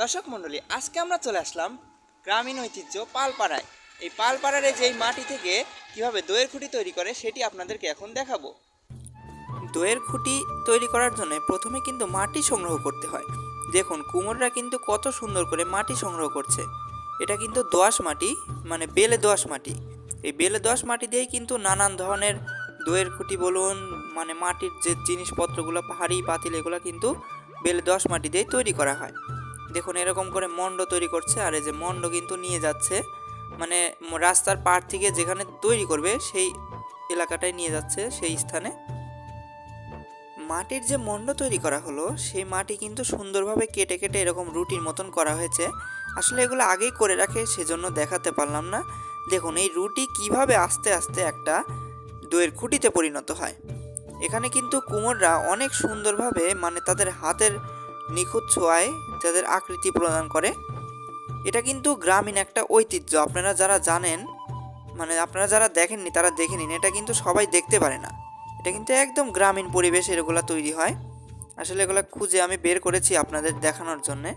দর্শক মণ্ডলী, আজকে আমরা চলে আসলাম গ্রামীণ ঐতিহ্য পালপাড়ায়। এই পালপাড়ার যে মাটি থেকে কীভাবে দইয়ের খুঁটি তৈরি করে সেটি আপনাদেরকে এখন দেখাবো। দইয়ের খুঁটি তৈরি করার জন্য প্রথমে কিন্তু মাটি সংগ্রহ করতে হয়। দেখুন, কুমোররা কিন্তু কত সুন্দর করে মাটি সংগ্রহ করছে। এটা কিন্তু দোআঁশ মাটি মানে বেলে দোআঁশ মাটি। এই বেলে দোআঁশ মাটি দিয়েই কিন্তু নানান ধরনের দইয়ের খুঁটি বলুন মানে মাটির যে জিনিসপত্রগুলো হাঁড়ি পাতিল, এগুলো কিন্তু বেলে দোআঁশ মাটি দিয়েই তৈরি করা হয়। দেখুন, এরকম করে মণ্ড তৈরি করছে, আর এই যে মণ্ড কিন্তু নিয়ে যাচ্ছে। মানে রাস্তার পাড় থেকে যেখানে তৈরি করবে, সেই এলাকাটায় নিয়ে যাচ্ছে, সেই স্থানে। মাটির যে মন্ড তৈরি করা হলো, সেই মাটি কিন্তু সুন্দরভাবে কেটে কেটে এরকম রুটির মতন করা হয়েছে। আসলে এগুলো আগেই করে রাখে, সেজন্য দেখাতে পারলাম না। দেখুন, এই রুটি কীভাবে আস্তে আস্তে একটা দইয়ের খুঁটিতে পরিণত হয়। এখানে কিন্তু কুমোররা অনেক সুন্দরভাবে মানে তাদের হাতের নিখুঁত ছোঁয়ায় যাদের আকৃতি প্রদান করে। এটা কিন্তু গ্রামীণ একটা ঐতিহ্য। আপনারা যারা জানেন মানে আপনারা যারা দেখেননি, তারা দেখে নিন। এটা কিন্তু সবাই দেখতে পারে না। এটা কিন্তু একদম গ্রামীণ পরিবেশে এগুলো তৈরি হয়। আসলে এগুলো খুঁজে আমি বের করেছি আপনাদের দেখানোর জন্যে।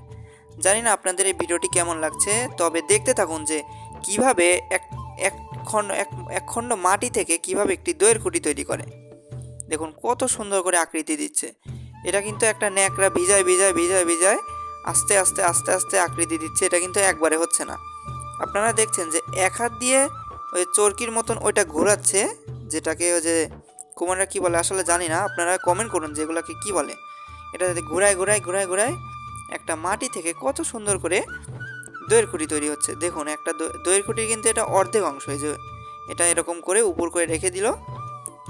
জানি না আপনাদের এই ভিডিওটি কেমন লাগছে, তবে দেখতে থাকুন যে কীভাবে এক এক খণ্ড এক খণ্ড মাটি থেকে কীভাবে একটি দইয়ের খুঁটি তৈরি করে। দেখুন কত সুন্দর করে আকৃতি দিচ্ছে। এটা কিন্তু একটা ন্যাকড়া ভিজায় ভিজায় ভিজায় ভিজায় আস্তে আস্তে আস্তে আস্তে আকৃতি দিচ্ছে। এটা কিন্তু একবারে হচ্ছে না। আপনারা দেখছেন যে এক হাত দিয়ে ওই চরকির মতন ওইটা ঘোরাচ্ছে, যেটাকে ওই যে কুমাররা কী বলে আসলে জানি না। আপনারা কমেন্ট করুন যে এগুলোকে কী বলে। এটা যদি ঘোরায় ঘোরায় ঘোরায় ঘোরায় একটা মাটি থেকে কত সুন্দর করে দইয়ের খুঁটি তৈরি হচ্ছে। দেখুন, একটা দই- দইয়ের খুঁটির কিন্তু এটা অর্ধেক অংশ, এই যে এটা এরকম করে উপর করে রেখে দিল।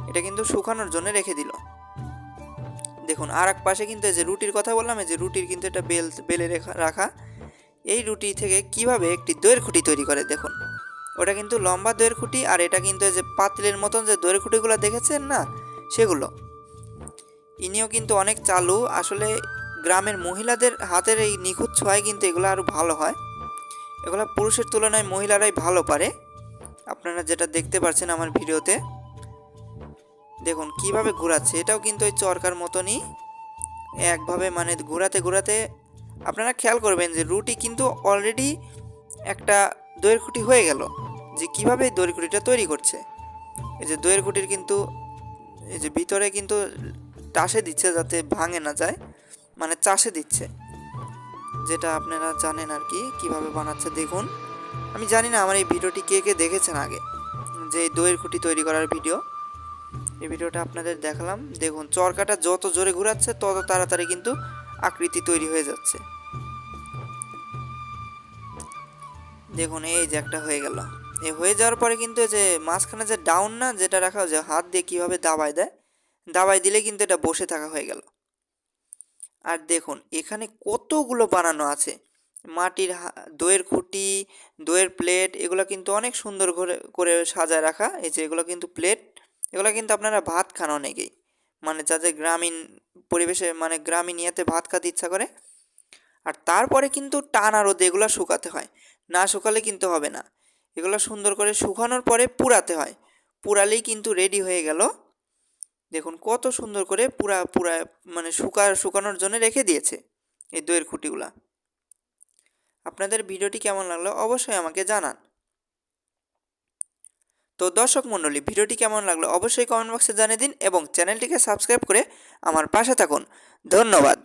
এটা কিন্তু শুকানোর জন্য রেখে দিল। দেখুন আর এক পাশে কিন্তু এই যে রুটির কথা বললাম, এই যে রুটির কিন্তু এটা বেল, বেলে রেখা, রাখা। এই রুটি থেকে কীভাবে একটি দইয়ের খুঁটি তৈরি করে, দেখুন। ওটা কিন্তু লম্বা দইয়ের খুঁটি, আর এটা কিন্তু যে পাতিলের মতন যে দইয়ের খুঁটিগুলো দেখেছেন না, সেগুলো। ইনিও কিন্তু অনেক চালু। আসলে গ্রামের মহিলাদের হাতের এই নিখুঁত ছোঁয়ায় কিন্তু এগুলো আরও ভালো হয়। এগুলো পুরুষের তুলনায় মহিলারাই ভালো পারে। আপনারা যেটা দেখতে পাচ্ছেন আমার ভিডিওতে। দেখুন, কীভাবে ঘোরাচ্ছে, এটাও কিন্তু ওই চরকার মতনই। একভাবে মানে ঘোরাতে ঘোরাতে আপনারা খেয়াল করবেন যে রুটি কিন্তু অলরেডি একটা দইয়ের খুঁটি হয়ে গেল, যে কীভাবে এই দইয়ের খুঁটিটা তৈরি করছে। এই যে দইয়ের খুঁটির কিন্তু, এই যে ভিতরে কিন্তু টাসে দিচ্ছে যাতে ভাঙে না যায় মানে চাষে দিচ্ছে। যেটা আপনারা জানেন আর কি, কীভাবে বানাচ্ছে দেখুন। আমি জানি না আমার এই ভিডিওটি কে কে দেখেছেন আগে, যে দইয়ের খুঁটি তৈরি করার ভিডিও। এই ভিডিওটা আপনাদের দেখালাম। দেখুন, চরকাটা যত জোরে ঘোরাচ্ছে, তত তাড়াতাড়ি কিন্তু আকৃতি তৈরি হয়ে যাচ্ছে। দেখুন, এই যে একটা হয়ে গেল। এই হয়ে যাওয়ার পরে কিন্তু যে মাঝখানে যে ডাউন না, যেটা রাখা যে হাত দিয়ে কীভাবে দাবায় দেয়, দাবায় দিলে কিন্তু এটা বসে থাকা হয়ে গেল। আর দেখুন, এখানে কতগুলো বানানো আছে। মাটির দইয়ের খুঁটি, দইয়ের প্লেট এগুলো কিন্তু অনেক সুন্দর করে করে সাজায় রাখা। এই যে এগুলো কিন্তু প্লেট এগুলো কিন্তু আপনারা ভাত খান অনেকেই। মানে যাদের গ্রামীণ পরিবেশে মানে গ্রামীণ ইয়েতে ভাত খেতে ইচ্ছা করে, আর তারপরে কিন্তু টানা রোদে এগুলো শুকাতে হয়। না শুকালে কিন্তু হবে না। এগুলো সুন্দর করে শুকানোর পরে পুরাতে হয়। পুরালেই কিন্তু রেডি হয়ে গেল। দেখুন কত সুন্দর করে পুরা পুরা মানে শুকা, শুকানোর জন্য রেখে দিয়েছে এই দইয়ের খুঁটিগুলা। আপনাদের ভিডিওটি কেমন লাগল অবশ্যই আমাকে জানান। তো দর্শক মণ্ডলী, ভিডিওটি কেমন লাগল অবশ্যই কমেন্ট বক্সে জানিয়ে দিন এবং চ্যানেলটিকে সাবস্ক্রাইব করে আমার পাশে থাকুন। ধন্যবাদ।